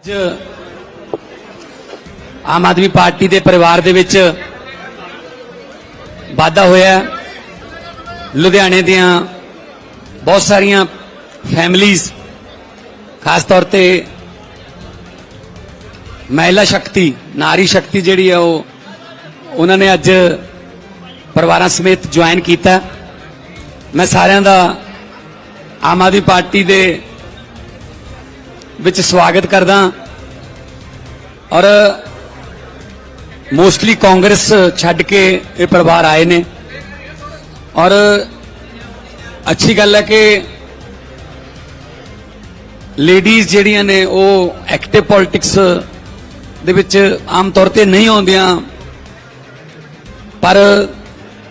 ਅੱਜ ਆਮ ਆਦਮੀ ਪਾਰਟੀ ਦੇ ਪਰਿਵਾਰ ਦੇ ਵਿੱਚ ਵਾਧਾ ਹੋਇਆ ਲੁਧਿਆਣੇ ਦੀਆਂ ਬਹੁਤ ਸਾਰੀਆਂ ਫੈਮਲੀਆਂ ਖਾਸ ਤੌਰ ਤੇ ਮਹਿਲਾ ਸ਼ਕਤੀ, ਨਾਰੀ ਸ਼ਕਤੀ ਜਿਹੜੀ ਹੈ ਉਹ ਉਹਨਾਂ ਨੇ ਅੱਜ ਪਰਿਵਾਰਾਂ ਸਮੇਤ ਜੁਆਇਨ ਕੀਤਾ। ਮੈਂ ਸਾਰਿਆਂ ਦਾ ਆਮ ਆਦਮੀ ਪਾਰਟੀ ਦੇ ਵਿੱਚ ਸਵਾਗਤ ਕਰਦਾ ਔਰ ਮੋਸਟਲੀ ਕਾਂਗਰਸ ਛੱਡ ਕੇ ਇਹ ਪਰਿਵਾਰ ਆਏ ਨੇ। ਔਰ ਅੱਛੀ ਗੱਲ ਹੈ ਕਿ ਲੇਡੀਜ਼ ਜਿਹੜੀਆਂ ਨੇ ਉਹ ਐਕਟਿਵ ਪੋਲਿਟਿਕਸ ਦੇ ਵਿੱਚ ਆਮ ਤੌਰ ਤੇ ਨਹੀਂ ਆਉਂਦੀਆਂ। ਪਰ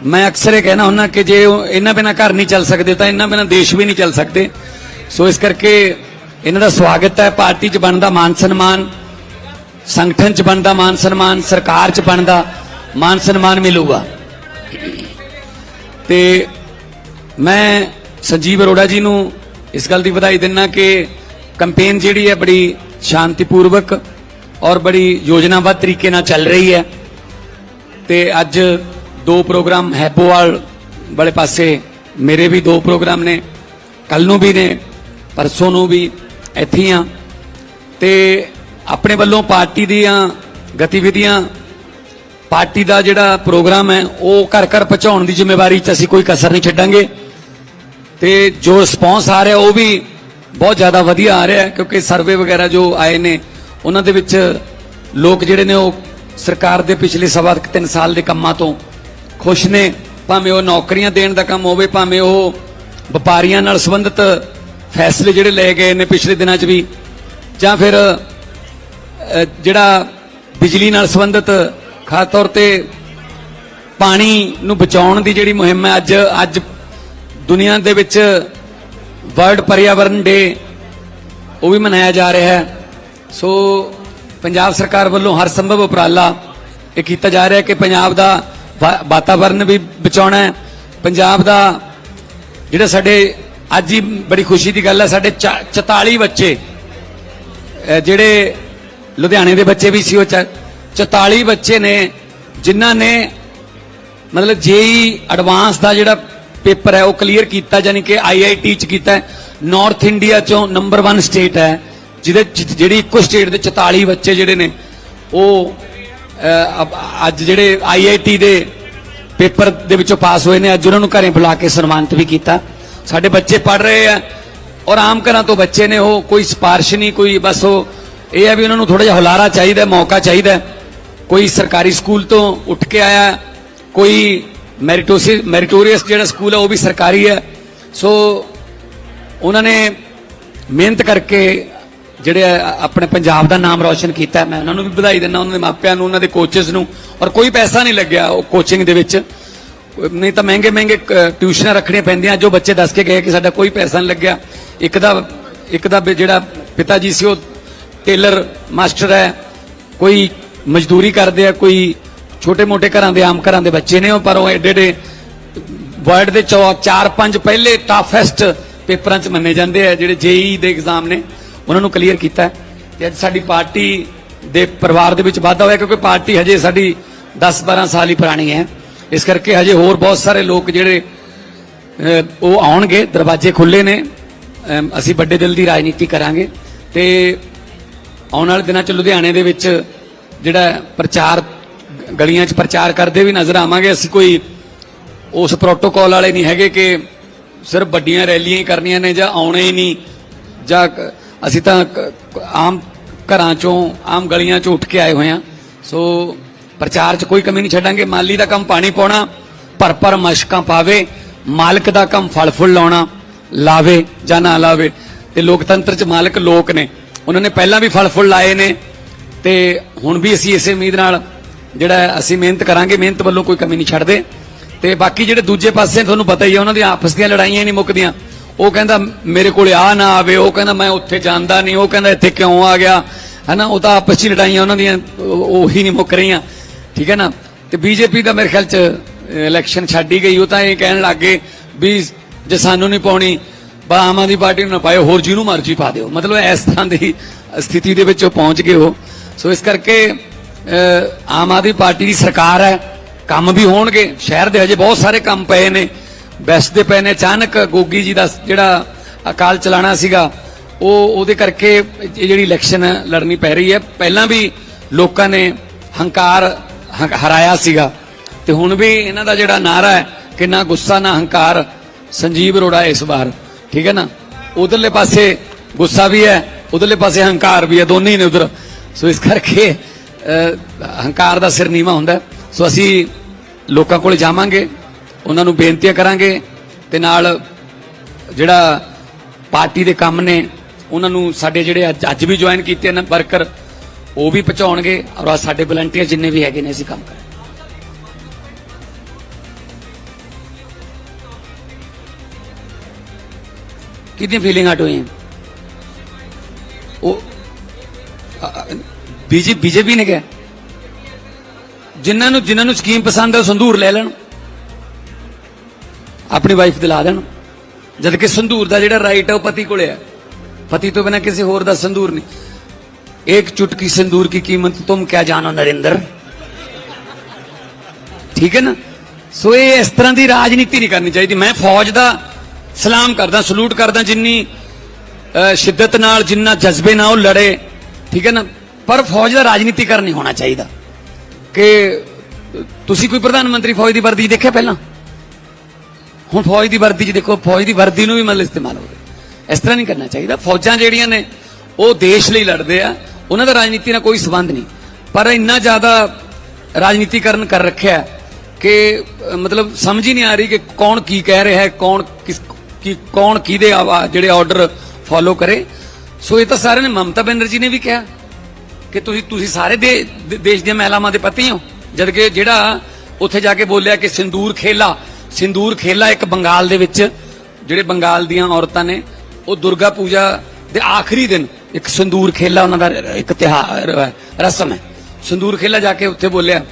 ਮੈਂ ਅਕਸਰ ਇਹ ਕਹਿਣਾ ਹੁੰਦਾ ਕਿ ਜੇ ਉਹ ਇਹਨਾਂ ਬਿਨਾ ਘਰ ਨਹੀਂ ਚੱਲ ਸਕਦੇ ਤਾਂ ਇਹਨਾਂ ਬਿਨਾ ਦੇਸ਼ ਵੀ ਨਹੀਂ ਚੱਲ ਸਕਦੇ। ਸੋ ਇਸ ਕਰਕੇ ਇਹਨਾਂ ਦਾ ਸਵਾਗਤ ਹੈ। ਪਾਰਟੀ 'ਚ ਬਣਦਾ ਮਾਨ ਸਨਮਾਨ, ਸੰਗਠਨ 'ਚ ਬਣਦਾ ਮਾਨ ਸਨਮਾਨ, ਸਰਕਾਰ 'ਚ ਬਣਦਾ ਮਾਨ ਸਨਮਾਨ ਮਿਲੂਗਾ। ਤੇ ਮੈਂ ਸੰਜੀਵ ਅਰੋੜਾ ਜੀ ਨੂੰ ਇਸ ਗੱਲ ਦੀ ਵਧਾਈ ਦਿੰਨਾ ਕਿ ਕੈਂਪੇਨ ਜਿਹੜੀ ਹੈ ਬੜੀ ਸ਼ਾਂਤੀਪੂਰਵਕ ਔਰ ਬੜੀ ਯੋਜਨਾਬੱਧ ਤਰੀਕੇ ਨਾਲ ਚੱਲ ਰਹੀ ਹੈ। ਤੇ ਅੱਜ ਦੋ ਪ੍ਰੋਗਰਾਮ ਹੈਪੋਵਾਲ ਵਾਲੇ ਪਾਸੇ ਮੇਰੇ ਵੀ ਦੋ ਪ੍ਰੋਗਰਾਮ ਨੇ ਕੱਲ ਨੂੰ ਵੀ ਨੇ, ਪਰਸੋਂ ਨੂੰ ਵੀ ਇੱਥੇ ਹੀ ਆ। ਤੇ ਆਪਣੇ ਵੱਲੋਂ ਪਾਰਟੀ ਦੀਆਂ ਗਤੀਵਿਧੀਆਂ, ਪਾਰਟੀ ਦਾ ਜਿਹੜਾ ਪ੍ਰੋਗਰਾਮ ਹੈ, ਉਹ ਘਰ ਘਰ ਪਹੁੰਚਾਉਣ ਦੀ ਜ਼ਿੰਮੇਵਾਰੀ 'ਚ ਅਸੀਂ ਕੋਈ ਕਸਰ ਨਹੀਂ ਛੱਡਾਂਗੇ। ਤੇ ਜੋ ਰਿਸਪੌਂਸ ਆ ਰਿਹਾ, ਉਹ ਵੀ ਬਹੁਤ ਜ਼ਿਆਦਾ ਵਧੀਆ ਆ ਰਿਹਾ, ਕਿਉਂਕਿ ਸਰਵੇ ਵਗੈਰਾ ਜੋ ਆਏ ਨੇ, ਉਹਨਾਂ ਦੇ ਵਿੱਚ ਲੋਕ ਜਿਹੜੇ ਨੇ, ਉਹ ਸਰਕਾਰ ਦੇ ਪਿਛਲੇ ਸਵਾ ਕੁ ਤਿੰਨ ਸਾਲ ਦੇ ਕੰਮਾਂ ਤੋਂ ਖੁਸ਼ ਨੇ। ਭਾਵੇਂ ਉਹ ਨੌਕਰੀਆਂ ਦੇਣ ਦਾ ਕੰਮ ਹੋਵੇ, ਭਾਵੇਂ ਉਹ ਵਪਾਰੀਆਂ ਨਾਲ ਸੰਬੰਧਿਤ ਫੈਸਲੇ ਜਿਹੜੇ ਲਏ ਗਏ ਨੇ ਪਿਛਲੇ ਦਿਨਾਂ 'ਚ ਵੀ, ਜਾਂ ਫਿਰ ਜਿਹੜਾ ਬਿਜਲੀ ਨਾਲ ਸੰਬੰਧਿਤ ਖਾਸ ਤੌਰ ਤੇ ਪਾਣੀ ਨੂੰ ਬਚਾਉਣ ਦੀ ਜਿਹੜੀ ਮੁਹਿੰਮ ਹੈ, ਅੱਜ ਅੱਜ ਦੁਨੀਆ ਦੇ ਵਿੱਚ ਵਰਲਡ ਪਰਿਆਵਰਣ ਡੇ ਉਹ ਵੀ ਮਨਾਇਆ ਜਾ ਰਿਹਾ ਹੈ। ਸੋ ਪੰਜਾਬ ਸਰਕਾਰ ਵੱਲੋਂ ਹਰ ਸੰਭਵ ਉਪਰਾਲਾ ਇਹ ਕੀਤਾ ਜਾ ਰਿਹਾ ਕਿ ਪੰਜਾਬ ਦਾ ਵਾ- ਵਾਤਾਵਰਣ ਵੀ ਬਚਾਉਣਾ ਹੈ। ਪੰਜਾਬ ਦਾ ਜਿਹੜਾ ਸਾਡੇ ਅੱਜ ਹੀ ਬੜੀ ਖੁਸ਼ੀ ਦੀ ਗੱਲ ਹੈ ਸਾਡੇ ਚਾ- 44 ਬੱਚੇ ਜਿਹੜੇ ਲੁਧਿਆਣੇ ਦੇ ਬੱਚੇ ਵੀ ਸੀ ਉਹ ਚ- 44 ਬੱਚੇ ਨੇ ਜਿਨ੍ਹਾਂ ਨੇ ਮਤਲਬ ਜੇਈ ਐਡਵਾਂਸ ਦਾ ਜਿਹੜਾ ਪੇਪਰ ਹੈ ਉਹ ਕਲੀਅਰ ਕੀਤਾ ਯਾਨੀ ਕਿ ਆਈਆਈਟੀ ਚ ਕੀਤਾ ਹੈ। ਨਾਰਥ ਇੰਡੀਆ ਚੋਂ ਨੰਬਰ 1 ਸਟੇਟ ਹੈ ਜਿਹਦੇ ਚ- ਜਿਹੜੀ ਇੱਕੋ ਸਟੇਟ ਦੇ 44 ਬੱਚੇ ਜਿਹੜੇ ਨੇ ਉਹ ਅਹ, ਅਬ- ਅੱਜ ਜਿਹੜੇ ਆਈਆਈਟੀ ਦੇ ਪੇਪਰ ਦੇ ਵਿੱਚੋਂ ਪਾਸ ਹੋਏ ਨੇ ਅੱਜ ਉਹਨਾਂ ਨੂੰ ਘਰੇ ਬੁਲਾ ਕੇ ਸਨਮਾਨਿਤ ਵੀ ਕੀਤਾ। ਸਾਡੇ ਬੱਚੇ ਪੜ ਰਹੇ ਆ ਔਰ ਆਮ ਘਰਾਂ ਤੋਂ ਬੱਚੇ ਨੇ ਉਹ ਕੋਈ ਸਿਫਾਰਿਸ਼ ਨਹੀਂ, ਕੋਈ ਬਸ ਉਹ ਇਹ ਹੈ ਵੀ ਉਹਨਾਂ ਨੂੰ ਥੋੜਾ ਜਿਹਾ ਹੁਲਾਰਾ ਚਾਹੀਦਾ, ਮੌਕਾ ਚਾਹੀਦਾ। ਕੋਈ ਸਰਕਾਰੀ ਸਕੂਲ ਤੋਂ ਉੱਠ ਕੇ ਆਇਆ, ਕੋਈ ਮੈਰਿਟੋਸੀ, ਮੈਰਿਟੋਰੀਅਸ ਜਿਹੜਾ ਸਕੂਲ ਹੈ ਉਹ ਵੀ ਸਰਕਾਰੀ ਹੈ ਸੋ ਉਹਨਾਂ ਨੇ ਮਿਹਨਤ ਕਰਕੇ ਜਿਹੜੇ ਆਪਣੇ ਪੰਜਾਬ ਦਾ ਨਾਮ ਰੌਸ਼ਨ ਕੀਤਾ। ਮੈਂ ਉਹਨਾਂ ਨੂੰ ਵੀ ਵਧਾਈ ਦਿੰਦਾ, ਉਹਨਾਂ ਦੇ ਮਾਪਿਆਂ ਨੂੰ, ਉਹਨਾਂ ਦੇ ਕੋਚਸ ਨੂੰ। ਔਰ ਕੋਈ ਪੈਸਾ ਨਹੀਂ ਲੱਗਿਆ ਉਹ ਕੋਚਿੰਗ ਦੇ ਵਿੱਚ। ਨਹੀਂ ਤਾਂ ਮਹਿੰਗੇ ਮਹਿੰਗੇ ਕ- ਟਿਊਸ਼ਨਾਂ ਰੱਖਣੀਆਂ ਪੈਂਦੀਆਂ, ਜੋ ਬੱਚੇ ਦੱਸ ਕੇ ਗਏ ਕਿ ਸਾਡਾ ਕੋਈ ਪੈਸਾ ਨਹੀਂ ਲੱਗਿਆ। ਇੱਕ ਦਾ ਇੱਕ ਦਾ ਵੀ ਜਿਹੜਾ ਪਿਤਾ ਜੀ ਸੀ, ਉਹ ਟੇਲਰ, ਮਾਸਟਰ ਹੈ। ਕੋਈ ਮਜ਼ਦੂਰੀ ਕਰਦੇ ਆ, ਕੋਈ ਛੋਟੇ-ਮੋਟੇ ਘਰਾਂ ਦੇ, ਆਮ ਘਰਾਂ ਦੇ ਬੱਚੇ ਨੇ ਉਹ, ਪਰ ਉਹ ਐਡੇ ਐਡੇ ਵਰਲਡ ਦੇ ਚੌ- ਚਾਰ, ਪੰਜ ਪਹਿਲੇ ਟਫੈਸਟ ਪੇਪਰਾਂ 'ਚ ਮੰਨੇ ਜਾਂਦੇ ਆ, ਜਿਹੜੇ ਜੇਈ ਦੇ ਐਗਜ਼ਾਮ ਨੇ। ਉਹਨਾਂ ਨੂੰ ਕਲੀਅਰ ਕੀਤਾ ਹੈ ਤੇ ਅੱਜ ਸਾਡੀ ਪਾਰਟੀ ਦੇ ਪਰਿਵਾਰ ਦੇ ਵਿੱਚ ਵਾਧਾ ਹੋਇਆ, ਕਿਉਂਕਿ ਪਾਰਟੀ ਹਜੇ ਸਾਡੀ 10-12 ਸਾਲ ਹੀ ਪੁਰਾਣੀ ਹੈ। ਇਸ ਕਰਕੇ ਹਜੇ ਹੋਰ ਬਹੁਤ ਸਾਰੇ ਲੋਕ ਜਿਹੜੇ ਉਹ ਆਉਣਗੇ, ਦਰਵਾਜ਼ੇ ਖੁੱਲੇ ਨੇ। ਅਸੀਂ ਵੱਡੇ ਦਿਲ ਦੀ ਰਾਜਨੀਤੀ ਕਰਾਂਗੇ। ਤੇ ਆਉਣ ਵਾਲੇ ਦਿਨਾਂ 'ਚ ਲੁਧਿਆਣੇ ਦੇ ਵਿੱਚ ਜਿਹੜਾ ਪ੍ਰਚਾਰ, ਗਲੀਆਂ 'ਚ ਪ੍ਰਚਾਰ ਕਰਦੇ ਵੀ ਨਜ਼ਰ ਆਵਾਂਗੇ। ਅਸੀਂ ਕੋਈ ਉਸ ਪ੍ਰੋਟੋਕਾਲ ਵਾਲੇ ਨਹੀਂ ਹੈਗੇ ਕਿ ਸਿਰਫ ਵੱਡੀਆਂ ਰੈਲੀਆਂ ਹੀ ਕਰਨੀਆਂ ਨੇ ਜਾਂ ਆਉਣੇ ਹੀ ਨਹੀਂ। ਜਾਂ ਅਸੀਂ ਤਾਂ ਆਮ ਘਰਾਂ 'ਚੋਂ, ਆਮ ਗਲੀਆਂ 'ਚੋਂ ਉੱਠ ਕੇ ਆਏ ਹੋਏ ਹਾਂ। ਸੋ ਪ੍ਰਚਾਰ 'ਚ ਕੋਈ ਕਮੀ ਨਹੀਂ ਛੱਡਾਂਗੇ। ਮਾਲੀ ਦਾ ਕੰਮ ਪਾਣੀ ਪਾਉਣਾ, ਭਰ ਭਰ ਮਸ਼ਕਾਂ ਪਾਵੇ, ਮਾਲਕ ਦਾ ਕੰਮ ਫਲ ਫੁੱਲ ਲਾਉਣਾ, ਲਾਵੇ ਜਾਂ ਨਾ ਲਾਵੇ। ਤੇ ਲੋਕਤੰਤਰ 'ਚ ਮਾਲਕ ਲੋਕ ਨੇ। ਉਹਨਾਂ ਨੇ ਪਹਿਲਾਂ ਵੀ ਫਲ ਫੁੱਲ ਲਾਏ ਨੇ ਤੇ ਹੁਣ ਵੀ ਅਸੀਂ ਇਸੇ ਉਮੀਦ ਨਾਲ ਜਿਹੜਾ ਅਸੀਂ ਮਿਹਨਤ ਕਰਾਂਗੇ, ਮਿਹਨਤ ਵੱਲੋਂ ਕੋਈ ਕਮੀ ਨਹੀਂ ਛੱਡਦੇ। ਤੇ ਬਾਕੀ ਜਿਹੜੇ ਦੂਜੇ ਪਾਸੇ ਤੁਹਾਨੂੰ ਪਤਾ ਹੀ ਹੈ ਉਹਨਾਂ ਦੀਆਂ ਆਪਸ ਦੀਆਂ ਲੜਾਈਆਂ ਨਹੀਂ ਮੁੱਕਦੀਆਂ। ਉਹ ਕਹਿੰਦਾ, ਮੇਰੇ ਕੋਲੇ ਆ ਨਾ ਆਵੇ। ਉਹ ਕਹਿੰਦਾ, ਮੈਂ ਉੱਥੇ ਜਾਂਦਾ ਨਹੀਂ। ਉਹ ਕਹਿੰਦਾ, ਇੱਥੇ ਕਿਉਂ ਆ ਗਿਆ? ਹਨਾ, ਉਹ ਤਾਂ ਆਪਸ 'ਚ ਲੜਾਈਆਂ ਉਹਨਾਂ ਦੀਆਂ, ਉਹੀ ਨਹੀਂ ਮੁੱਕ ਰਹੀਆਂ। ਠੀਕ ਹੈ ਨਾ? ਤੇ ਬੀਜੇਪੀ ਦਾ ਮੇਰੇ ਖਿਆਲ 'ਚ ਇਲੈਕਸ਼ਨ ਛੱਡ ਹੀ ਗਈ, ਉਹ ਤਾਂ ਇਹ ਕਹਿਣ ਲੱਗੇ ਵੀ ਜੇ ਸਾਨੂੰ ਨਹੀਂ ਪਾਉਣੀ, ਬਾ ਆਮ ਆਦਮੀ ਪਾਰਟੀ ਨੂੰ ਨਾ ਪਾਇਓ, ਹੋਰ ਜਿਹਨੂੰ ਮਰਜ਼ੀ ਪਾ ਦਿਓ। ਮਤਲਬ ਇਸ ਤਰ੍ਹਾਂ ਦੀ ਸਥਿਤੀ ਦੇ ਵਿੱਚ ਉਹ ਪਹੁੰਚ ਗਏ ਹੋ ਸੋ ਇਸ ਕਰਕੇ ਆਮ ਆਦਮੀ ਪਾਰਟੀ ਦੀ ਸਰਕਾਰ ਹੈ, ਕੰਮ ਵੀ ਹੋਣਗੇ। ਸ਼ਹਿਰ ਦੇ ਹਜੇ ਬਹੁਤ ਸਾਰੇ ਕੰਮ ਪਏ ਨੇ। ਬੈਸਟ ਦੇ ਪਏ ਨੇ। ਅਚਾਨਕ ਗੋਗੀ ਜੀ ਦਾ ਜਿਹੜਾ ਅਕਾਲ ਚਲਾਣਾ ਸੀਗਾ, ਉਹ ਉਹਦੇ ਕਰਕੇ ਇਹ ਜਿਹੜੀ ਇਲੈਕਸ਼ਨ ਲੜਨੀ ਪੈ ਰਹੀ ਹੈ। ਪਹਿਲਾਂ ਵੀ ਲੋਕਾਂ ਨੇ ਹੰਕਾਰ ਹਰਾਇਆ ਸੀਗਾ। ਤੇ ਹੁਣ ਵੀ ਇਹਨਾਂ ਦਾ ਜਿਹੜਾ ਨਾਰਾ ਹੈ ਕਿ ਨਾ ਗੁੱਸਾ, ਨਾ ਹੰਕਾਰ, ਸੰਜੀਵ ਅਰੋੜਾ ਇਸ ਵਾਰ। ਠੀਕ ਹੈ ਨਾ? ਉਧਰਲੇ ਪਾਸੇ ਗੁੱਸਾ ਵੀ ਹੈ, ਉਧਰਲੇ ਪਾਸੇ ਹੰਕਾਰ ਵੀ ਹੈ, ਦੋਨੇ ਹੀ ਨੇ ਉਧਰ। ਸੋ ਇਸ ਕਰਕੇ ਹੰਕਾਰ ਦਾ ਸਿਰ ਨੀਵਾ ਹੁੰਦਾ ਸੋ ਅਸੀਂ ਲੋਕਾਂ ਕੋਲ ਜਾਵਾਂਗੇ, ਉਹਨਾਂ ਨੂੰ ਬੇਨਤੀਆਂ ਕਰਾਂਗੇ ਤੇ ਨਾਲ ਜਿਹੜਾ ਪਾਰਟੀ ਦੇ ਕੰਮ ਨੇ, ਉਹਨਾਂ ਨੂੰ ਸਾਡੇ ਜਿਹੜੇ ਅੱਜ ਅੱਜ ਵੀ ਜੁਆਇਨ ਕੀਤੇ ਨੇ ਵਰਕਰ ਉਹ ਵੀ ਪਹੁੰਚਾਉਣਗੇ ਔਰ ਆਹ ਸਾਡੇ ਵਲੰਟੀਅਰ ਜਿੰਨੇ ਵੀ ਹੈਗੇ ਨੇ ਅਸੀਂ ਕੰਮ ਕਰਾਂਗੇ कितनी फीलिंग हट हुई है वो ਬੀਜੇ ਬੀਜੇਪੀ ਨੇ ਕਿਹਾ ਜਿਨ੍ਹਾਂ ਨੂੰ ਜਿਨ੍ਹਾਂ ਨੂੰ ਸਕੀਮ ਪਸੰਦ ਹੈ ਉਹ ਸੰਧੂਰ ਲੈ ਲੈਣ ਆਪਣੀ ਵਾਈਫ ਦਿਲਾ ਦੇਣ ਜਦ ਕਿ ਸੰਧੂਰ ਦਾ ਜਿਹੜਾ ਰਾਈਟ ਹੈ ਉਹ ਪਤੀ ਕੋਲੇ ਹੈ ਪਤੀ ਤੋਂ ਬਿਨਾ ਕਿਸੇ ਹੋਰ ਦਾ ਸੰਧੂਰ ਨਹੀਂ ਇੱਕ ਚੁਟਕੀ ਸੰਧੂਰ की कीमत तुम क्या जानो नरेंद्र ਠੀਕ ਹੈ ਨਾ ਸੋ ਇਹ ਇਸ ਤਰ੍ਹਾਂ ਦੀ ਰਾਜਨੀਤੀ ਨਹੀਂ ਕਰਨੀ ਚਾਹੀਦੀ ਮੈਂ ਫੌਜ ਦਾ ਸਲਾਮ ਕਰਦਾ ਸਲੂਟ ਕਰਦਾ ਜਿੰਨੀ ਅਹ, ਸ਼ਿੱਦਤ ਨਾਲ ਜਿੰਨਾ ਜਜ਼ਬੇ ਨਾਲ ਉਹ ਲੜੇ ਠੀਕ ਹੈ ਨਾ ਪਰ ਫੌਜ ਦਾ ਰਾਜਨੀਤੀਕਰਨ ਨਹੀਂ ਹੋਣਾ ਚਾਹੀਦਾ ਕਿ ਤੁਸੀਂ ਕੋਈ ਪ੍ਰਧਾਨ ਮੰਤਰੀ ਫੌਜ ਦੀ ਵਰਦੀ 'ਚ ਦੇਖਿਆ ਪਹਿਲਾਂ ਹੁਣ ਫੌਜ ਦੀ ਵਰਦੀ 'ਚ ਦੇਖੋ ਫੌਜ ਦੀ ਵਰਦੀ ਨੂੰ ਵੀ ਮਤਲਬ ਇਸਤੇਮਾਲ ਹੋ ਰਿਹਾ ਇਸ ਤਰ੍ਹਾਂ ਨਹੀਂ ਕਰਨਾ ਚਾਹੀਦਾ ਫੌਜਾਂ ਜਿਹੜੀਆਂ ਨੇ ਉਹ ਦੇਸ਼ ਲਈ ਲੜਦੇ ਆ ਉਹਨਾਂ ਦਾ ਰਾਜਨੀਤੀ ਨਾਲ ਕੋਈ ਸਬੰਧ ਨਹੀਂ। ਪਰ ਇੰਨਾ ਜ਼ਿਆਦਾ ਰਾਜਨੀਤੀਕਰਨ ਕਰ ਰੱਖਿਆ ਕਿ ਮਤਲਬ ਸਮਝ ਹੀ ਨਹੀਂ ਆ ਰਹੀ ਕਿ ਕੌਣ ਕੀ ਕਹਿ ਰਿਹਾ ਹੈ, ਕੌਣ ਕਿਸ, ਕੀ, ਕੌਣ ਕਿਹਦੇ ਆਵਾ, ਜਿਹੜੇ ਆਰਡਰ ਫੋਲੋ ਕਰੇ। ਸੋ ਇਹ ਤਾਂ ਸਾਰਿਆਂ ਨੇ, ਮਮਤਾ ਬੈਨਰਜੀ ਨੇ ਵੀ ਕਿਹਾ ਕਿ ਤੁਸੀਂ ਤੁਸੀਂ ਸਾਰੇ ਦੇ- ਦੇਸ਼ ਦੀਆਂ ਮਹਿਲਾਵਾਂ ਦੇ ਪਤੀ ਹੋ। ਜਦ ਕਿ ਜਿਹੜਾ ਉੱਥੇ ਜਾ ਕੇ ਬੋਲਿਆ ਕਿ ਸਿੰਦੂਰ ਖੇਲਾ ਸਿੰਦੂਰ ਖੇਲਾ ਇੱਕ ਬੰਗਾਲ ਦੇ ਵਿੱਚ, ਜਿਹੜੇ ਬੰਗਾਲ ਦੀਆਂ ਔਰਤਾਂ ਨੇ, ਉਹ ਦੁਰਗਾ ਪੂਜਾ ਦੇ ਆਖਰੀ ਦਿਨ ਇੱਕ ਸੰਦੂਰ ਖੇਲਾ ਉਹਨਾਂ ਦਾ, ਇੱਕ ਤਿਹਾਰ ਰਸਮ ਹੈ। ਸੰਦੂਰ ਖੇਲਾ ਜਾ ਕੇ ਉੱਥੇ ਬੋਲਿਆ।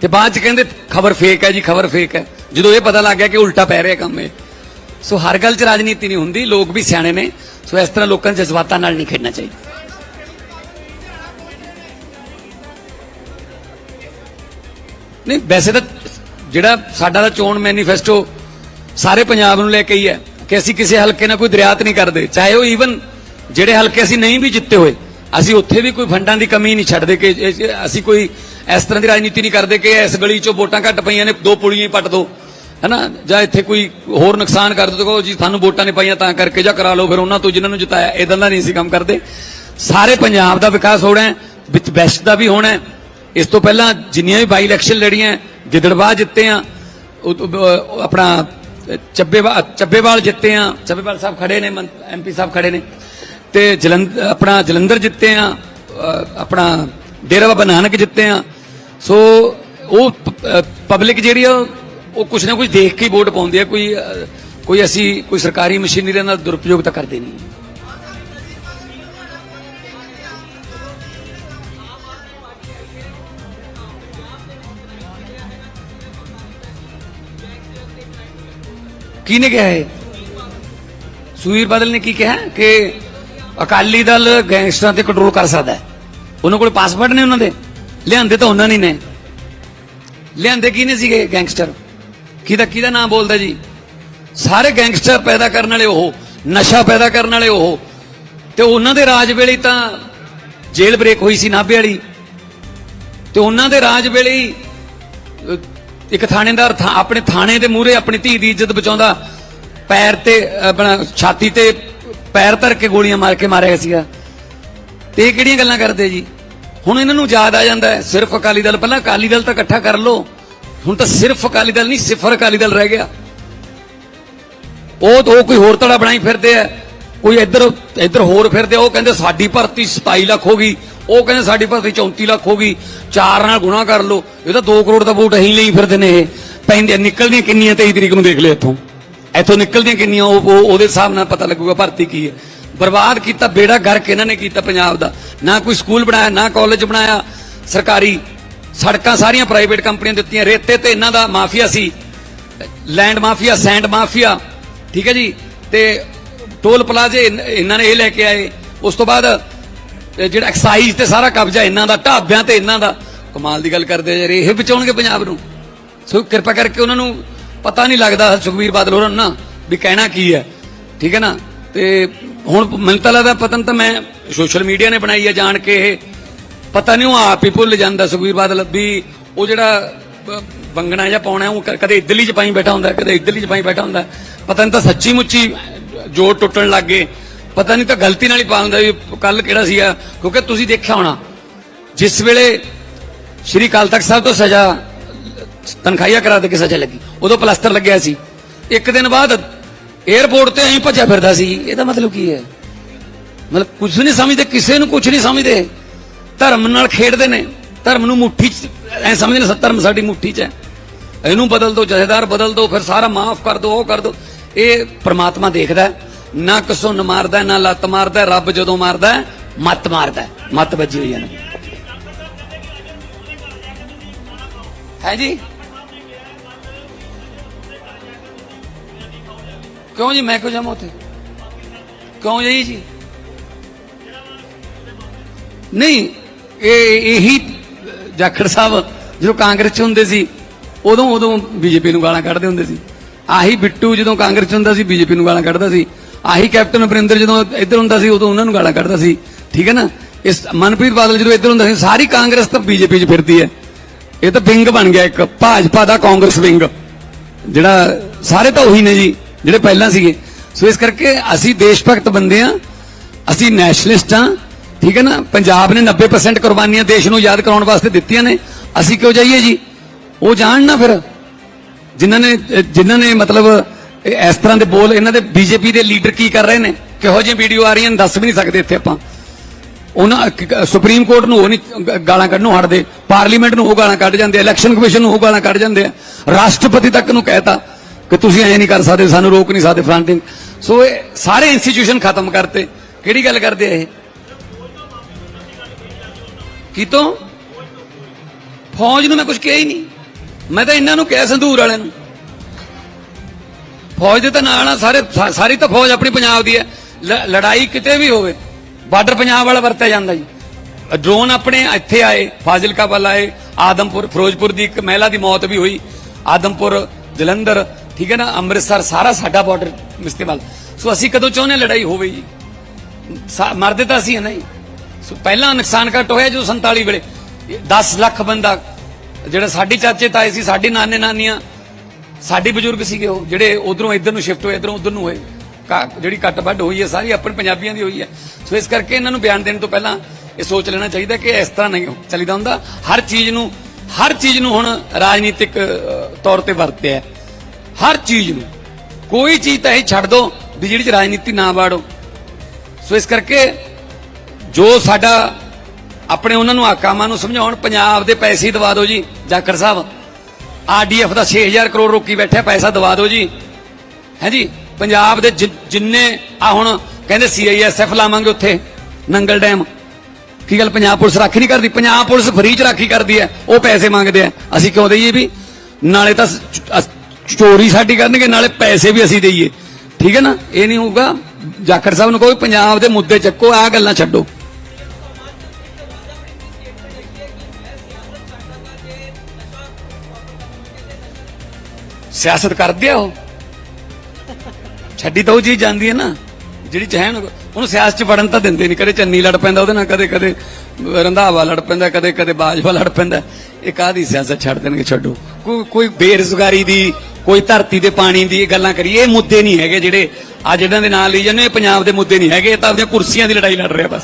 ਤੇ ਬਾਅਦ ਚ ਕਹਿੰਦੇ, ਖਬਰ ਫੇਕ ਹੈ ਜੀ, ਖਬਰ ਫੇਕ ਹੈ। ਜਦੋਂ ਇਹ ਪਤਾ ਲੱਗ ਗਿਆ ਕਿ ਉਲਟਾ ਪੈ ਰਿਹਾ ਕੰਮ ਇਹ। ਸੋ ਹਰ ਗੱਲ ਚ ਰਾਜਨੀਤੀ ਨਹੀਂ ਹੁੰਦੀ, ਲੋਕ ਵੀ ਸਿਆਣੇ ਨੇ। ਸੋ ਇਸ ਤਰ੍ਹਾਂ ਲੋਕਾਂ ਦੇ ਜਜ਼ਬਾਤਾਂ ਨਾਲ ਨਹੀਂ ਖੇਡਣਾ ਚਾਹੀਦਾ। ਨਹੀਂ, ਵੈਸੇ ਤਾਂ ਜਿਹੜਾ ਸਾਡਾ ਦਾ ਚੋਣ ਮੈਨੀਫੈਸਟੋ ਸਾਰੇ ਪੰਜਾਬ ਨੂੰ ਲੈ ਕੇ ਹੀ ਹੈ ਕਿ ਅਸੀਂ ਕਿਸੇ ਹਲਕੇ ਨਾਲ ਕੋਈ ਦਰਿਆਤ ਨਹੀਂ ਕਰਦੇ। ਚਾਹੇ ਉਹ ਈਵਨ ਜਿਹੜੇ ਹਲਕੇ ਅਸੀਂ ਨਹੀਂ ਵੀ ਜਿੱਤੇ ਹੋਏ, ਅਸੀਂ ਉੱਥੇ ਵੀ ਕੋਈ ਫੰਡਾਂ ਦੀ ਕਮੀ ਨਹੀਂ ਛੱਡਦੇ ਕਿ ਅਸੀਂ ਕੋਈ ਇਸ ਤਰ੍ਹਾਂ ਦੀ ਰਾਜਨੀਤੀ ਨਹੀਂ ਕਰਦੇ ਕਿ ਇਸ ਗਲੀ ਚੋਂ ਵੋਟਾਂ ਘੱਟ ਪਈਆਂ ਨੇ, ਦੋ ਪੁਲੀਆਂ ਹੀ ਪੱਟ ਦੋ, ਹੈਨਾ? ਜਾਂ ਇੱਥੇ ਕੋਈ ਹੋਰ ਨੁਕਸਾਨ ਕਰ ਦੋ, ਕਹੋ ਜੀ ਤੁਹਾਨੂੰ ਵੋਟਾਂ ਨਹੀਂ ਪਾਈਆਂ ਤਾਂ ਕਰਕੇ ਜਾਂ ਕਰਾ ਲਓ, ਫਿਰ ਉਹਨਾਂ ਤੋਂ ਜਿਨ੍ਹਾਂ ਨੂੰ ਜਿਤਾਇਆ ਇਦਾਂ ਦਾ ਨਹੀਂ ਅਸੀਂ ਕੰਮ ਕਰਦੇ। ਸਾਰੇ ਪੰਜਾਬ ਦਾ ਵਿਕਾਸ ਹੋਣਾ ਹੈ, ਵਿੱਚ ਬੈਸਟ ਦਾ ਵੀ ਹੋਣਾ ਹੈ। ਇਸ ਤੋਂ ਪਹਿਲਾਂ ਜਿੰਨੀਆਂ ਵੀ ਬਾਈ ਇਲੈਕਸ਼ਨ ਲੜੀਆਂ, ਗਿੱਦੜਬਾਹ ਜਿੱਤੇ ਆ ਆਪਣਾ ਚੱਬੇਵਾਲ ਚੱਬੇਵਾਲ ਜਿੱਤੇ ਆ, ਚੱਬੇਵਾਲ ਸਾਹਿਬ ਖੜੇ ਨੇ ਐਮਪੀ ਸਾਹਿਬ ਖੜੇ ਨੇ। ਤੇ ਜਲੰਧਰ ਆਪਣਾ ਜਲੰਧਰ ਜਿੱਤੇ ਆ ਆਪਣਾ ਡੇਰਾ ਬਾਬਾ ਨਾਨਕ ਜਿੱਤੇ ਆ। ਸੋ ਉਹ ਪਬਲਿਕ ਜਿਹੜੀ ਆ, ਉਹ ਕੁਛ ਨਾ ਕੁਛ ਦੇਖ ਕੇ ਹੀ ਵੋਟ ਪਾਉਂਦੀ ਆ, ਕੋਈ ਕੋਈ ਅਸੀਂ, ਕੋਈ ਸਰਕਾਰੀ ਮਸ਼ੀਨਰੀ ਨਾਲ ਦੁਰਪਯੋਗ ਤਾਂ ਕਰਦੇ ਨਹੀਂ। ਕਿਹਨੇ ਕਿਹਾ ਹੈ ਸੁਖਬੀਰ ਬਾਦਲ ਨੇ ਕੀ ਕਿਹਾ? ਕਿ ਅਕਾਲੀ ਦਲ ਗੈਂਗਸਟਰਾਂ ਤੇ ਕੰਟਰੋਲ ਕਰ ਸਕਦਾ ਹੈ। ਉਹਨਾਂ ਕੋਲ ਪਾਸਪੋਰਟ ਨੇ ਉਹਨਾਂ ਦੇ। ਲਿਆਂਦੇ ਤਾਂ ਉਹਨਾਂ ਨਹੀਂ ਨੇ। ਲਿਆਂਦੇ ਕਿਹਨੇ ਸੀਗੇ ਗੈਂਗਸਟਰ? ਕਿਹਦਾ ਕਿਹਦਾ ਨਾਮ ਬੋਲਦਾ ਜੀ? ਸਾਰੇ ਗੈਂਗਸਟਰ ਪੈਦਾ ਕਰਨ ਵਾਲੇ ਉਹ, ਨਸ਼ਾ ਪੈਦਾ ਕਰਨ ਵਾਲੇ ਉਹ। ਤੇ ਉਹਨਾਂ ਦੇ ਰਾਜ ਵੇਲੇ ਤਾਂ ਜੇਲ੍ਹ ਬ੍ਰੇਕ ਹੋਈ ਸੀ ਨਾਭੇ ਵਾਲੀ। ਤੇ ਉਹਨਾਂ ਦੇ ਰਾਜ ਵੇਲੇ ਇੱਕ ਥਾਣੇਦਾਰ ਥਾ- ਆਪਣੇ ਥਾਣੇ ਦੇ ਮੂਹਰੇ ਆਪਣੀ ਧੀ ਦੀ ਇੱਜ਼ਤ ਬਚਾਉਂਦਾ। ਪੈਰ ਤੇ ਆਪਣਾ ਛਾਤੀ ਤੇ ਪੈਰ ਧਰ ਕੇ ਗੋਲੀਆਂ ਮਾਰ ਕੇ ਮਾਰਿਆ ਸੀਗਾ। ਤੇ ਇਹ ਕਿਹੜੀਆਂ ਗੱਲਾਂ ਕਰਦੇ ਜੀ? ਹੁਣ ਇਹਨਾਂ ਨੂੰ ਯਾਦ ਆ ਜਾਂਦਾ ਹੈ, ਸਿਰਫ ਅਕਾਲੀ ਦਲ, ਪਹਿਲਾਂ ਅਕਾਲੀ ਦਲ ਤਾਂ ਇਕੱਠਾ ਕਰ ਲਓ। ਹੁਣ ਤਾਂ ਸਿਰਫ ਅਕਾਲੀ ਦਲ ਨਹੀਂ, ਸਿਫਰ ਅਕਾਲੀ ਦਲ ਰਹਿ ਗਿਆ। ਉਹ ਉਹ ਕੋਈ ਹੋਰ ਤੜਾ ਬਣਾਈ ਫਿਰਦੇ ਆ, ਕੋਈ ਇੱਧਰ ਇੱਧਰ ਹੋਰ ਫਿਰਦੇ ਉਹ ਕਹਿੰਦੇ ਸਾਡੀ ਭਰਤੀ 27 ਲੱਖ ਹੋ ਗਈ, ਉਹ ਕਹਿੰਦੇ ਸਾਡੀ ਭਰਤੀ 34 ਲੱਖ ਹੋ ਗਈ, ਚਾਰ ਨਾਲ ਗੁਣਾ ਕਰ ਲਓ, ਇਹ ਤਾਂ 2 ਕਰੋੜ ਦਾ ਵੋਟ ਅਸੀਂ ਲਈ ਫਿਰਦੇ ਨੇ ਇਹ। ਪੈਂਦੇ ਨਿਕਲਦੀਆਂ ਕਿੰਨੀਆਂ 23 ਤਰੀਕ ਨੂੰ ਦੇਖ ਲਿਓ ਇੱਥੋਂ। ਇੱਥੋਂ ਨਿਕਲਦੀਆਂ ਕਿੰਨੀਆਂ, ਉਹ ਉਹਦੇ ਹਿਸਾਬ ਨਾਲ ਪਤਾ ਲੱਗੂਗਾ ਭਰਤੀ ਕੀ ਹੈ। ਬਰਬਾਦ ਕੀਤਾ, ਬੇੜਾ ਗਰਕ ਇਹਨਾਂ ਨੇ ਕੀਤਾ ਪੰਜਾਬ ਦਾ। ਨਾ ਕੋਈ ਸਕੂਲ ਬਣਾਇਆ, ਨਾ ਕਾਲਜ ਬਣਾਇਆ। ਸਰਕਾਰੀ ਸੜਕਾਂ ਸਾਰੀਆਂ ਪ੍ਰਾਈਵੇਟ ਕੰਪਨੀਆਂ ਦਿੱਤੀਆਂ। ਰੇਤੇ ਤੇ ਇਹਨਾਂ ਦਾ ਮਾਫੀਆ ਸੀ। ਲੈਂਡ ਮਾਫੀਆ ਸੈਂਡ ਮਾਫੀਆ, ਠੀਕ ਹੈ ਜੀ? ਤੇ ਟੋਲ ਪਲਾਜ਼ੇ ਇਨ- ਇਹਨਾਂ ਨੇ ਇਹ ਲੈ ਕੇ ਆਏ। ਉਸ ਤੋਂ ਬਾਅਦ ਜਿਹੜਾ ਐਕਸਾਈਜ਼ ਤੇ ਸਾਰਾ ਕਬਜ਼ਾ ਇਹਨਾਂ ਦਾ, ਢਾਬਿਆਂ ਤੇ ਇਹਨਾਂ ਦਾ। ਕਮਾਲ ਦੀ ਗੱਲ ਕਰਦੇ ਯਾਰ, ਇਹ ਬਚਾਉਣਗੇ ਪੰਜਾਬ ਨੂੰ। ਸੋ ਕਿਰਪਾ ਕਰਕੇ ਉਹਨਾਂ ਨੂੰ ਪਤਾ ਨਹੀਂ ਲੱਗਦਾ ਸੁਖਵੀਰ ਬਾਦਲ ਹੋਰਾਂ ਨੂੰ ਨਾ ਵੀ ਕਹਿਣਾ ਕੀ ਹੈ। ਠੀਕ ਹੈ ਨਾ? ਤੇ ਹੁਣ ਮੈਨੂੰ ਤਾਂ ਲੱਗਦਾ ਪਤਨ ਤਾਂ ਮੈਂ ਸੋਸ਼ਲ ਮੀਡੀਆ ਨੇ ਬਣਾਈ ਹੈ ਜਾਣ ਕੇ ਇਹ। ਪਤਾ ਨਹੀਂ ਉਹ ਆਪ ਹੀ ਭੁੱਲ ਜਾਂਦਾ ਸੁਖਵੀਰ ਬਾਦਲ ਵੀ ਉਹ ਜਿਹੜਾ ਬੰਗਣਾ ਜਾਂ ਪਾਉਣਾ ਉਹ ਕਦੇ ਇਦਲੀ ਚ ਪਾਈ ਬੈਠਾ ਹੁੰਦਾ, ਕਦੇ ਇਦਲੀ ਚ ਪਾਈ ਬੈਠਾ ਹੁੰਦਾ। ਪਤਾ ਨਹੀਂ ਤਾਂ ਸੱਚੀ ਮੁੱਚੀ ਜੋੜ ਟੁੱਟਣ ਲੱਗ ਗਏ। ਪਤਾ ਨਹੀਂ ਤਾਂ ਗਲਤੀ ਨਾਲ ਹੀ ਪਾ ਹੁੰਦਾ ਵੀ ਕੱਲ ਕਿਹੜਾ ਸੀਗਾ, ਕਿਉਂਕਿ ਤੁਸੀਂ ਦੇਖਿਆ ਹੋਣਾ। ਜਿਸ ਵੇਲੇ ਸ਼੍ਰੀ ਕਾਲ ਤਖਤ ਸਾਹਿਬ ਤੋਂ ਸਜ਼ਾ ਤਨਖਾਹੀਆ ਕਰਾ ਦੇ ਕੇ ਸਜ਼ਾ ਲੱਗੀ। ਉਦੋਂ ਪਲਸਟਰ ਲੱਗਿਆ ਸੀ। ਇੱਕ ਦਿਨ ਬਾਅਦ 에어ਪੋਰਟ ਤੇ ਐਂ ਭੱਜਿਆ ਫਿਰਦਾ ਸੀ। ਇਹਦਾ ਮਤਲਬ ਕੀ ਹੈ? ਮਤਲਬ ਕੁਝ ਨਹੀਂ ਸਮਝਦੇ, ਕਿਸੇ ਨੂੰ ਕੁਝ ਨਹੀਂ ਸਮਝਦੇ। ਧਰਮ ਨਾਲ ਖੇਡਦੇ ਨੇ। ਧਰਮ ਨੂੰ ਮੁੱਠੀ ਚ ਐ ਸਮਝਦੇ ਨੇ, ਧਰਮ ਸਾਡੀ ਮੁੱਠੀ ਚ ਹੈ। ਇਹਨੂੰ ਬਦਲ ਦਿਓ ਜਥੇਦਾਰ ਬਦਲ ਦਿਓ ਫਿਰ ਸਾਰਾ ਮਾਫ ਕਰ ਦਿਓ ਉਹ ਕਰ ਦਿਓ ਇਹ ਪ੍ਰਮਾਤਮਾ ਦੇਖਦਾ ਨਾ ਕਿਸੋਂ ਨ ਮਾਰਦਾ, ਨਾ ਲੱਤ ਮਾਰਦਾ, ਰੱਬ ਜਦੋਂ ਮਾਰਦਾ ਮੱਤ ਮਾਰਦਾ ਮੱਤ ਵੱਜੀ ਹੋਈ ਹੈ ਨਾ ਹੈ ਜੀ? ਕਿਉਂ ਜੀ ਮੈਂ ਕਿਉਂ ਜਾਵਾਂ ਉੱਥੇ? ਕਿਉਂ ਜਾਈ ਜੀ? ਨਹੀਂ, ਇਹ ਇਹੀ ਜਾਖੜ ਸਾਹਿਬ ਜਦੋਂ ਕਾਂਗਰਸ ਚ ਹੁੰਦੇ ਸੀ, ਉਦੋਂ ਉਦੋਂ ਬੀਜੇਪੀ ਨੂੰ ਗਾਲਾਂ ਕੱਢਦੇ ਹੁੰਦੇ ਸੀ। ਆਹੀ ਬਿੱਟੂ ਜਦੋਂ ਕਾਂਗਰਸ ਚ ਹੁੰਦਾ ਸੀ, ਬੀਜੇਪੀ ਨੂੰ ਗਾਲਾਂ ਕੱਢਦਾ ਸੀ। ਆਹੀ ਕੈਪਟਨ ਅਮਰਿੰਦਰ ਜਦੋਂ ਇੱਧਰ ਹੁੰਦਾ ਸੀ, ਉਦੋਂ ਉਹਨਾਂ ਨੂੰ ਗਾਲਾਂ ਕੱਢਦਾ ਸੀ। ਠੀਕ ਹੈ ਨਾ? ਇਸ ਮਨਪ੍ਰੀਤ ਬਾਦਲ ਜਦੋਂ ਇੱਧਰ ਹੁੰਦਾ ਸੀ, ਸਾਰੀ ਕਾਂਗਰਸ ਤਾਂ ਬੀਜੇਪੀ 'ਚ ਫਿਰਦੀ ਹੈ। ਇਹ ਤਾਂ ਵਿੰਗ ਬਣ ਗਿਆ ਇੱਕ, ਭਾਜਪਾ ਦਾ ਕਾਂਗਰਸ ਵਿੰਗ। ਜਿਹੜਾ ਸਾਰੇ ਤਾਂ ਉਹੀ ਨੇ ਜੀ। ਜਿਹੜੇ ਪਹਿਲਾਂ ਸੀਗੇ। ਸੋ ਇਸ ਕਰਕੇ ਅਸੀਂ ਦੇਸ਼ ਭਗਤ ਬੰਦੇ ਆ ਅਸੀਂ ਨੈਸ਼ਨਲਿਸਟ ਆ ਠੀਕ ਹੈ ਨਾ? ਪੰਜਾਬ ਨੇ 90% ਕੁਰਬਾਨੀਆਂ ਦੇਸ਼ ਨੂੰ ਯਾਦ ਕਰਾਉਣ ਵਾਸਤੇ ਦਿੱਤੀਆਂ ਨੇ। ਅਸੀਂ ਕਿਉਂ ਜਾਈਏ ਜੀ? ਉਹ ਜਾਣ ਨਾ ਫਿਰ। ਜਿਨ੍ਹਾਂ ਨੇ ਜਿਨ੍ਹਾਂ ਨੇ ਮਤਲਬ, ਇਸ ਤਰ੍ਹਾਂ ਦੇ ਬੋਲ, ਇਹਨਾਂ ਦੇ ਬੀਜੇਪੀ ਦੇ ਲੀਡਰ ਕੀ ਕਰ ਰਹੇ ਨੇ? ਕਿਹੋ ਜਿਹੀ ਵੀਡੀਓ ਆ ਰਹੀਆਂ ਨੇ? ਦੱਸ ਵੀ ਨਹੀਂ ਸਕਦੇ ਇੱਥੇ ਆਪਾਂ। ਉਹਨਾਂ ਸੁਪਰੀਮ ਕੋਰਟ ਨੂੰ ਉਹ ਨਹੀਂ, ਗਾਲਾਂ ਕੱਢਣੋਂ ਹਟਦੇ। ਪਾਰਲੀਮੈਂਟ ਨੂੰ ਉਹ ਗਾਲਾਂ ਕੱਢ ਜਾਂਦੇ ਇਲੈਕਸ਼ਨ ਕਮਿਸ਼ਨ ਨੂੰ ਉਹ ਗਾਲਾਂ ਕੱਢ ਜਾਂਦੇ ਆ। ਰਾਸ਼ਟਰਪਤੀ ਤੱਕ ਨੂੰ ਕਹਿਤਾ। ਕਿ ਤੁਸੀਂ ਐਂ ਨਹੀਂ ਕਰ ਸਕਦੇ, ਸਾਨੂੰ ਰੋਕ ਨਹੀਂ ਸਕਦੇ ਫਰੰਟਿੰਗ। ਸੋ ਇਹ ਸਾਰੇ ਇੰਸਟੀਟਿਊਸ਼ਨ ਖਤਮ ਕਰਤੇ। ਕਿਹੜੀ ਗੱਲ ਕਰਦੇ ਇਹ? ਕਿਤੋਂ? ਫੌਜ ਨੂੰ ਮੈਂ ਕੁਝ ਕਿਹਾ ਹੀ ਨਹੀਂ। ਮੈਂ ਤਾਂ ਇਹਨਾਂ ਨੂੰ ਕਿਹਾ, ਸੰਧੂਰ ਵਾਲਿਆਂ ਨੂੰ। ਫੌਜ ਦੇ ਤਾਂ ਨਾਲ ਆ, ਸਾਰੇ ਸਾਰੀ ਤਾਂ ਫੌਜ ਆਪਣੀ ਪੰਜਾਬ ਦੀ ਹੈ। ਲੜਾਈ ਕਿਤੇ ਵੀ ਹੋਵੇ, ਬਾਰਡਰ ਪੰਜਾਬ ਵਾਲਾ ਵਰਤਿਆ ਜਾਂਦਾ ਜੀ। ਡਰੋਨ ਆਪਣੇ ਇੱਥੇ ਆਏ, ਫਾਜ਼ਿਲਕਾ ਵੱਲ ਆਏ, ਆਦਮਪੁਰ, ਫਿਰੋਜ਼ਪੁਰ ਦੀ ਇੱਕ ਮਹਿਲਾ ਦੀ ਮੌਤ ਵੀ ਹੋਈ। ਆਦਮਪੁਰ ਜਲੰਧਰ ਠੀਕ ਹੈ ਨਾ? ਅੰਮ੍ਰਿਤਸਰ ਸਾਰਾ ਸਾਡਾ ਬਾਰਡਰ ਇਸਤੇਮਾਲ। ਸੋ ਅਸੀਂ ਕਦੋਂ ਚਾਹੁੰਦੇ ਹਾਂ ਲੜਾਈ ਹੋਵੇ ਜੀ? ਸਾ- ਮਰਦੇ ਤਾਂ ਅਸੀਂ ਨਹੀਂ ਸੋ ਪਹਿਲਾਂ ਨੁਕਸਾਨ ਘੱਟ ਹੋਇਆ ਜਦੋਂ 47 ਵੇਲੇ। 10 ਲੱਖ ਬੰਦਾ, ਜਿਹੜਾ ਸਾਡੇ ਚਾਚੇ ਤਾਏ ਸੀ, ਸਾਡੇ ਨਾਨੇ ਨਾਨੀਆਂ, ਸਾਡੇ ਬਜ਼ੁਰਗ ਸੀਗੇ ਉਹ, ਜਿਹੜੇ ਉਧਰੋਂ ਇੱਧਰ ਨੂੰ ਸ਼ਿਫਟ ਹੋਏ, ਇਧਰੋਂ ਉਧਰ ਨੂੰ ਹੋਏ। ਕਾ- ਜਿਹੜੀ ਕੱਟ ਵੱਢ ਹੋਈ ਹੈ, ਸਾਰੀ ਆਪਣੇ ਪੰਜਾਬੀਆਂ ਦੀ ਹੋਈ ਹੈ। ਸੋ ਇਸ ਕਰਕੇ ਇਹਨਾਂ ਨੂੰ ਬਿਆਨ ਦੇਣ ਤੋਂ ਪਹਿਲਾਂ ਇਹ ਸੋਚ ਲੈਣਾ ਚਾਹੀਦਾ ਕਿ ਇਸ ਤਰ੍ਹਾਂ ਨਹੀਂ ਚੱਲੀਦਾ ਹੁੰਦਾ। ਹਰ ਚੀਜ਼ ਨੂੰ ਹਰ ਚੀਜ਼ ਨੂੰ ਹੁਣ ਰਾਜਨੀਤਿਕ ਤੌਰ ਤੇ ਵਰਤਿਆ ਹਰ ਚੀਜ਼ ਨੂੰ। ਕੋਈ ਚੀਜ਼ ਤਾਂ ਇਹ ਛੱਡ ਦੋ ਵੀ ਜਿਹੜੀ ਚ ਰਾਜਨੀਤੀ ਨਾ ਵਾੜੋ। ਸੋ ਇਸ ਕਰਕੇ ਜੋ ਸਾਡਾ ਆਪਣੇ ਉਹਨਾਂ ਨੂੰ ਆਕਾਮਾਂ ਨੂੰ ਸਮਝਾਉਣ, ਪੰਜਾਬ ਦੇ ਪੈਸੇ ਦਵਾ ਦਿਓ ਜੀ, ਜਾਖੜ ਸਾਹਿਬ। ਆਰਡੀਐਫ ਦਾ 6000 ਕਰੋੜ ਰੋਕੀ ਬੈਠਿਆ, ਪੈਸਾ ਦਵਾ ਦਿਓ ਜੀ। ਹੈ ਜੀ? ਪੰਜਾਬ ਦੇ ਜਿੰਨੇ ਆ ਹੁਣ ਕਹਿੰਦੇ ਸੀਆਈਐਸਐਫ ਲਾਵਾਂਗੇ ਉੱਥੇ, ਨੰਗਲ ਡੈਮ। ਕੀ ਗੱਲ ਪੰਜਾਬ ਪੁਲਿਸ ਰਾਖੀ ਨਹੀਂ ਕਰਦੀ? ਪੰਜਾਬ ਪੁਲਿਸ ਫਰੀ ਚ ਰਾਖੀ ਕਰਦੀ ਹੈ, ਉਹ ਪੈਸੇ ਮੰਗਦੇ ਆ। ਅਸੀਂ ਕਿਉਂ ਦਈਏ ਵੀ? ਨਾਲੇ ਤਾਂ ਚੋਰੀ ਸਾਡੀ ਕਰਨਗੇ, ਨਾਲੇ ਪੈਸੇ ਵੀ ਅਸੀਂ ਦੇਈਏ। ਠੀਕ ਹੈ ਨਾ? ਇਹ ਨਹੀਂ ਹੋਊਗਾ, ਜਾਖੜ ਸਾਹਿਬ ਨੂੰ ਕੋਈ ਪੰਜਾਬ ਦੇ ਮੁੱਦੇ ਚੱਕੋ ਆ ਗੱਲਾਂ ਛੱਡੋ। ਸਿਆਸਤ ਕਰਦੇ ਆ ਉਹ। ਛੱਡੀ ਤਾਂ ਉਹ ਚੀਜ਼ ਜਾਂਦੀ ਹੈ ਨਾ। ਜਿਹੜੀ ਚਹਿਣ ਉਹਨੂੰ ਸਿਆਸਤ ਚ ਵੜਨ ਤਾਂ ਦਿੰਦੇ ਨਹੀਂ। ਕਦੇ ਚੰਨੀ ਲੜ ਪੈਂਦਾ ਉਹਦੇ ਨਾਲ, ਕਦੇ ਕਦੇ ਰੰਧਾਵਾ ਲੜ ਪੈਂਦਾ, ਕਦੇ ਕਦੇ ਬਾਜਵਾ ਲੜ ਪੈਂਦਾ। ਇਹ ਕਾਹਦੀ ਸਿਆਸਤ ਛੱਡ ਦੇਣਗੇ, ਛੱਡੋ। ਕੋਈ ਬੇਰੁਜ਼ਗਾਰੀ ਦੀ, ਕੋਈ ਧਰਤੀ ਦੇ ਪਾਣੀ ਦੀ ਇਹ ਗੱਲਾਂ ਕਰੀਏ, ਇਹ ਮੁੱਦੇ ਨਹੀਂ ਹੈਗੇ ਜਿਹੜੇ ਆ ਜਿਹੜਾਂ ਦੇ ਨਾਂ ਲਈ ਜਾਂਦੇ ਇਹ ਪੰਜਾਬ ਦੇ ਮੁੱਦੇ ਨਹੀਂ ਹੈਗੇ, ਇਹ ਤਾਂ ਆਪਣੀਆਂ ਕੁਰਸੀਆਂ ਦੀ ਲੜਾਈ ਲੜ ਰਿਹਾ ਬਸ।